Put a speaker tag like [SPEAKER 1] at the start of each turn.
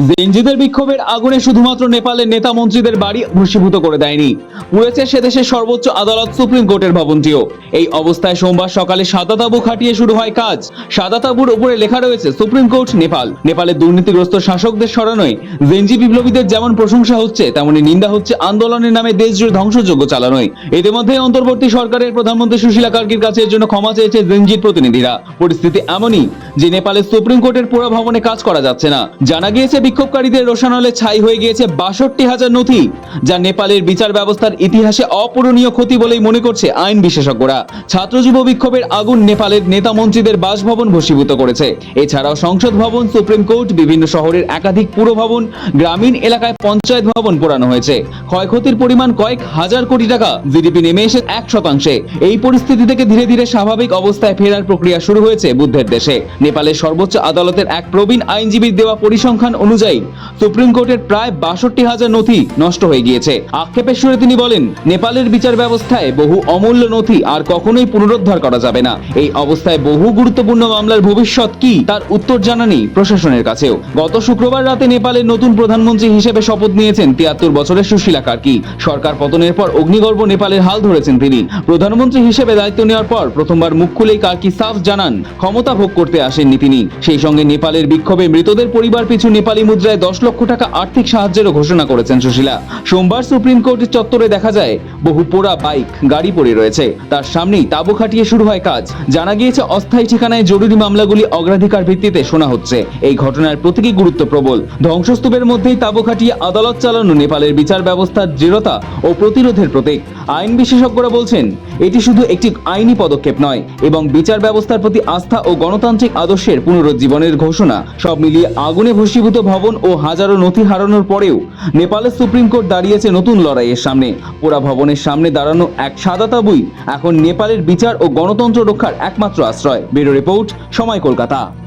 [SPEAKER 1] জেনজিদের বিক্ষোভের আগুনে শুধুমাত্র নেপালের নেতা মন্ত্রীদের বাড়ি ভূষীভূত করে দেয়নি। পুড়েছে সে দেশের সর্বোচ্চ আদালত সুপ্রিম কোর্টের ভবনটিও। এই অবস্থায় সোমবার সকালে সাদা তাবু খাটিয়ে শুরু হয় কাজ। সাদা তাবুর উপরে লেখা রয়েছে, সুপ্রিম কোর্ট, নেপাল। নেপালের দুর্নীতিগ্রস্ত শাসকদের সরানোয় জেনজি বিপ্লবীদের যেমন প্রশংসা হচ্ছে, তেমনি নিন্দা হচ্ছে আন্দোলনের নামে দেশ জুড়ে ধ্বংসযজ্ঞ চালানোয় ইতিমধ্যে অন্তর্বর্তী সরকারের প্রধানমন্ত্রী সুশীলা কার্কির কাছে এর জন্য ক্ষমা চেয়েছে জেনজির প্রতিনিধিরা। পরিস্থিতি এমনই যে নেপালের সুপ্রিম কোর্টের পুরো ভবনে কাজ করা যাচ্ছে না। জানা গিয়েছে বিক্ষোভকারীদের রোশানলে ছাই হয়ে গিয়েছে বাষট্টি হাজার নথি, যা নেপালের বিচার ব্যবস্থার ইতিহাসে অপূরণীয় ক্ষতি বলেই মনে করছে আইন বিশেষজ্ঞরা। ছাত্র যুব বিক্ষোভের আগুন নেপালের নেতা মন্ত্রীদের বাসভবন ভস্মীভূত করেছে। এছাড়াও সংসদ ভবন, সুপ্রিম কোর্ট, বিভিন্ন শহরের একাধিক পুর ভবন গ্রামীণ এলাকায় পঞ্চায়েত ভবন পোড়ানো হয়েছে। ক্ষয়ক্ষতির পরিমাণ কয়েক হাজার কোটি টাকা, জিডিপি নেমে এসে এক শতাংশে। এই পরিস্থিতি থেকে ধীরে ধীরে স্বাভাবিক অবস্থায় ফেরার প্রক্রিয়া শুরু হয়েছে বুদ্ধের দেশে। নেপালের সর্বোচ্চ আদালতের এক প্রবীণ আইনজীবীর দেওয়া পরিসংখ্যান অনুযায়ী সুপ্রিম কোর্টের প্রায় বাষট্টি হাজার নথি নষ্ট হয়ে গিয়েছে। আক্ষেপের সুরে তিনি বলেন, নেপালের বিচার ব্যবস্থায় বহু অমূল্য নথি আর কখনোই পুনরুদ্ধার করা যাবে না। এই অবস্থায় বহু গুরুত্বপূর্ণ মামলার ভবিষ্যৎ কি তার উত্তর জানা নেই প্রশাসনের কাছেও। গত শুক্রবার রাতে নেপালের নতুন প্রধানমন্ত্রী হিসেবে শপথ নিয়েছেন তিয়াত্তর বছরের সুশীলা কার্কি। সরকার পতনের পর অগ্নিগর্ভ নেপালের হাল ধরেছেন তিনি। প্রধানমন্ত্রী হিসেবে দায়িত্ব নেওয়ার পর প্রথমবার মুখ খুলেই কার্কি সাফ জানান, ক্ষমতা ভোগ করতে আসেননি তিনি। সেই সঙ্গে নেপালের বিক্ষোভে মৃতদের পরিবার পিছু নেপালি মুদ্রায় দশ লক্ষ টাকা আর্থিক সাহায্যেরও ঘোষণা করেছেন সুশীলা। সোমবার সুপ্রিম কোর্টের চত্বরে দেখা যায়, বহু পোড়া বাইক, গাড়ি পড়ে রয়েছে। তার সামনেই তাবু খাটিয়ে শুরু হয় কাজ। জানা গিয়েছে, অস্থায়ী ঠিকানায় জরুরি মামলাগুলি অগ্রাধিকার ভিত্তিতে শোনা হচ্ছে। এই ঘটনার প্রতীকী গুরুত্ব প্রবল। ধ্বংসস্তূপের মধ্যেই তাবু খাটিয়ে আদালত চালানো নেপালের বিচার ব্যবস্থার দৃঢ়তা ও প্রতিরোধের প্রতীক। আইন বিশেষজ্ঞরা বলছেন, এটি শুধু একটি আইনি পদক্ষেপ নয় এবং বিচার ব্যবস্থার প্রতি আস্থা ও গণতান্ত্রিক আদর্শের পুনরুজ্জীবনের ঘোষণা। সব মিলিয়ে আগুনে ভস্মীভূত ভবন ও হাজারো নথি হারানোর পরেও নেপালের সুপ্রিম কোর্ট দাঁড়িয়েছে নতুন লড়াইয়ের সামনে। পোড়া ভবনের সামনে দাঁড়ানো এক সাদা তাবুই এখন নেপালের বিচার ও গণতন্ত্র রক্ষার একমাত্র আশ্রয়। ব্যুরো রিপোর্ট, সময় কলকাতা।